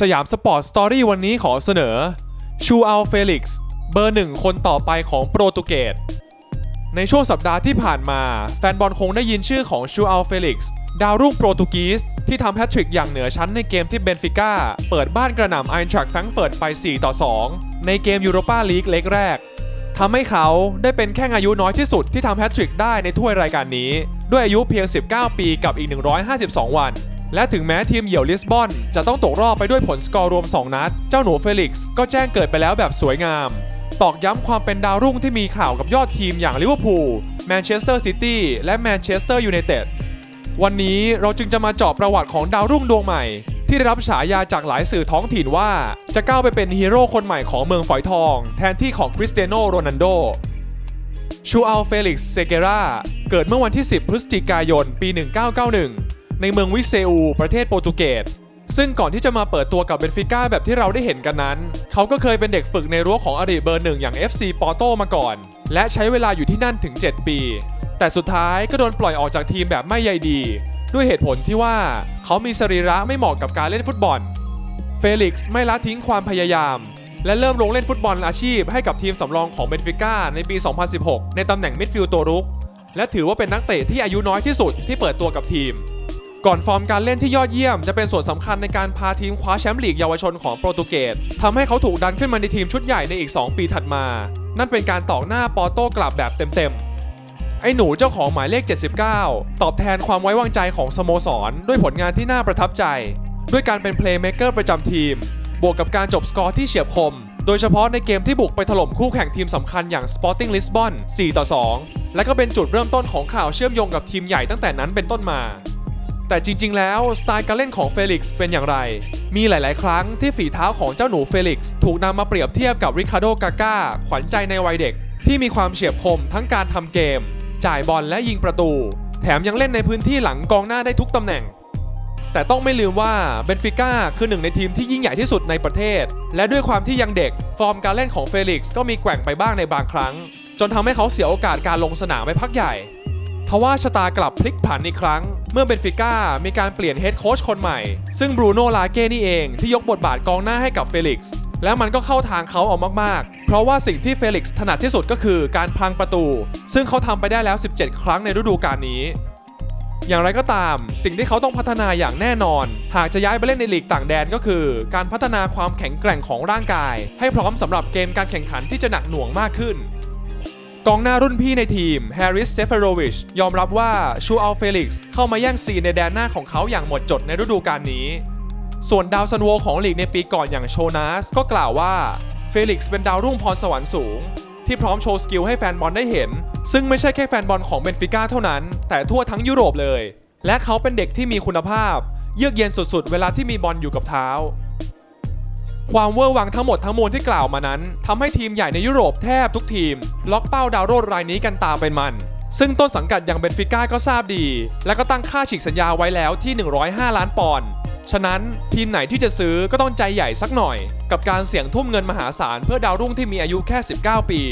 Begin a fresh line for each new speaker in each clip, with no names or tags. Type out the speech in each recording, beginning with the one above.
สยามสปอร์ตสตอรี่วันนี้ขอเสนอชูอัลเฟลิกซ์เบอร์หนึ่งคนต่อไปของโปรตุเกสในช่วงสัปดาห์ที่ผ่านมา แฟนบอลคงได้ยินชื่อของชูอัลเฟลิกซ์ดาวรุ่งโปรตุกีสที่ทำแฮตทริกอย่างเหนือชั้นในเกมที่เบนฟิก้าเปิดบ้านกระหน่ำไอน์ทรักแฟรงเฟิร์ตไป 4 ต่อ 2 ในเกมยูโรปาลีกเล็กแรกทำให้เขาได้เป็นแค่อายุน้อยที่สุดที่ทำแฮตทริกได้ในถ้วยรายการนี้ ด้วยอายุเพียง 19 ปีกับอีก 152 วัน และถึงแม้ทีมเหยี่ยวลิสบอน จะต้องตกรอบไปด้วยผลสกอร์รวม 2 นัด เจ้าหนูเฟลิกซ์ก็แจ้งเกิดไปแล้วแบบสวยงาม ตอกย้ำความเป็นดาวรุ่งที่มีข่าวกับยอดทีมอย่างลิเวอร์พูลแมนเชสเตอร์ซิตี้และแมนเชสเตอร์ยูไนเต็ดวันนี้เราจึงจะมาเจาะประวัติของดาวรุ่งดวงใหม่ ที่ได้รับฉายาจากหลายสื่อท้องถิ่นว่า จะก้าวไปเป็นฮีโร่คนใหม่ของเมืองฝอยทอง แทนที่ของคริสเตียโนโรนัลโดชูอัลเฟลิกซ์เซเกราเกิดเมื่อวันที่ 10 พฤศจิกายน ปี 1991 ในเมืองวิเซอูประเทศโปรตุเกสซึ่งก่อนที่จะมาเปิดตัวกับเบนฟิก้าแบบที่เราได้เห็นกันนั้น เขาก็เคยเป็นเด็กฝึกในรั้วของอดีตเบอร์หนึ่งอย่าง FC ปอร์โตมาก่อน และใช้เวลาอยู่ที่นั่นถึง 7 ปี แต่สุดท้ายก็โดนปล่อยออกจากทีมแบบไม่ใยดี ด้วยเหตุผลที่ว่าเขามีสรีระไม่เหมาะกับการเล่นฟุตบอล เฟลิกซ์ไม่ละทิ้งความพยายาม และเริ่มลงเล่นฟุตบอลอาชีพให้กับทีมสำรองของเบนฟิก้าในปี 2016 ในตำแหน่งมิดฟิลด์ตัวรุก และถือว่าเป็นนักเตะที่อายุน้อยที่สุดที่เปิดตัวกับทีม ก่อนฟอร์มการเล่นที่ยอดเยี่ยมจะเป็นส่วนสำคัญในการพาทีมคว้าแชมป์ลีกเยาวชนของโปรตุเกสทำให้เขาถูกดันขึ้นมาในทีมชุดใหญ่ในอีก 2 ปีถัดมา นั่นเป็นการตอกหน้าปอโต้กลับแบบเต็มๆไอ้หนูเจ้าของหมายเลข 79 ตอบแทนความไว้วางใจของสโมสร ด้วยผลงานที่น่าประทับใจ ด้วยการเป็นเพลย์เม k เกอร์ประจำทีม บวกกับการจบสกอร์ที่เฉียบคม โดยเฉพาะในเกมที่บุกไปถล่มคู่แข่งทีมสำคัญอย่าง Sporting Lisbon 4 ต่อ 2 และก็เป็นจุดเริ่มต้นของข่าวเชื่อมโยงกับทีมใหญ่ตั้งแต่นั้นเป็นต้นมา แต่จริง ๆ แล้วสไตล์การเล่นของเฟลิกซ์เป็นอย่างไร มีหลาย ๆ ครั้งที่ฝีเท้าของเจ้าหนูเฟลิกซ์ถูกนำมาเปรียบเทียบกับริคาโดกาก้าขวัญใจในวัยเด็ก ที่มีความเฉียบคมทั้งการทำเกม จ่ายบอลและยิงประตู แถมยังเล่นในพื้นที่หลังกองหน้าได้ทุกตำแหน่ง แต่ต้องไม่ลืมว่าเบนฟิก้าคือหนึ่งในทีมที่ยิ่งใหญ่ที่สุดในประเทศ และด้วยความที่ยังเด็ก ฟอร์มการเล่นของเฟลิกซ์ก็มีแกว่งไปบ้างในบางครั้ง จนทำให้เขาเสียโอกาสการลงสนามไปพักใหญ่ทว่าชะตากลับพลิกผันอีกครั้ง มื่อเบนฟิก้ามีการเปลี่ยนเฮดโค้ชคนใหม่ ซึ่งบรูโน่ลาเก้นี่เองที่ยกบทบาทกองหน้าให้กับเฟลิกซ์และมันก็เข้าทางเขาเอามากๆ เพราะว่าสิ่งที่เฟลิกซ์ถนัดที่สุดก็คือการพังประตู ซึ่งเขาทำไปได้แล้ว 17 ครั้งในฤดูกาลนี้ อย่างไรก็ตาม สิ่งที่เขาต้องพัฒนาอย่างแน่นอน หากจะย้ายไปเล่นในลีกต่างแดนก็คือ การพัฒนาความแข็งแกร่งของร่างกาย ให้พร้อมสำหรับเกมการแข่งขันที่จะหนักหน่วงมากขึ้น กองหน้ารุ่นพี่ในทีมแฮร์ริสเซฟโรวิชยอมรับว่าชูอัลเฟลิกซ์เข้ามาแย่งซีนในแดนหน้าของเขาอย่างหมดจดในฤดูกาลนี้ ส่วนดาวซันโวของลีกในปีก่อนอย่างโชนัสก็กล่าวว่าเฟลิกซ์เป็นดาวรุ่งพรสวรรค์สูง ที่พร้อมโชว์สกิลให้แฟนบอลได้เห็น ซึ่งไม่ใช่แค่แฟนบอลของเบนฟิก้าเท่านั้น แต่ทั่วทั้งยุโรปเลย และเขาเป็นเด็กที่มีคุณภาพ เยือกเย็นสุดๆ เวลาที่มีบอลอยู่กับเท้า ความเวอร์วังทั้งหมดทั้งมวลที่กล่าวมานั้นทำให้ทีมใหญ่ในยุโรปแทบทุกทีม ล็อกเป้าดาวโรดรายนี้กันตามเป็นมัน ซึ่งต้นสังกัดอย่างเบนฟิก้าก็ทราบดี และก็ตั้งค่าฉีกสัญญาไว้แล้วที่ 105 ล้านปอนด์ฉะนั้นทีมไหนที่จะซื้อก็ต้องใจใหญ่สักหน่อย กับการเสี่ยงทุ่มเงินมหาศาลเพื่อดาวรุ่งที่มีอายุแค่ 19 ปี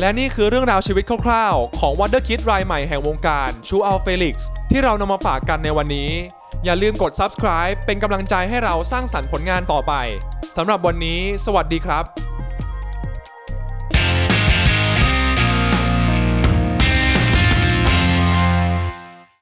และนี่คือเรื่องราวชีวิตคร่าวๆ ของวันเดอร์คิดรายใหม่แห่งวงการชูอัลเฟลิกซ์ที่เรานำมาฝากกันในวันนี้ อย่าลืมกด subscribe เป็นกำลังใจให้เราสร้างสรรค์ผลงานต่อไปสำหรับวันนี้ สวัสดีครับ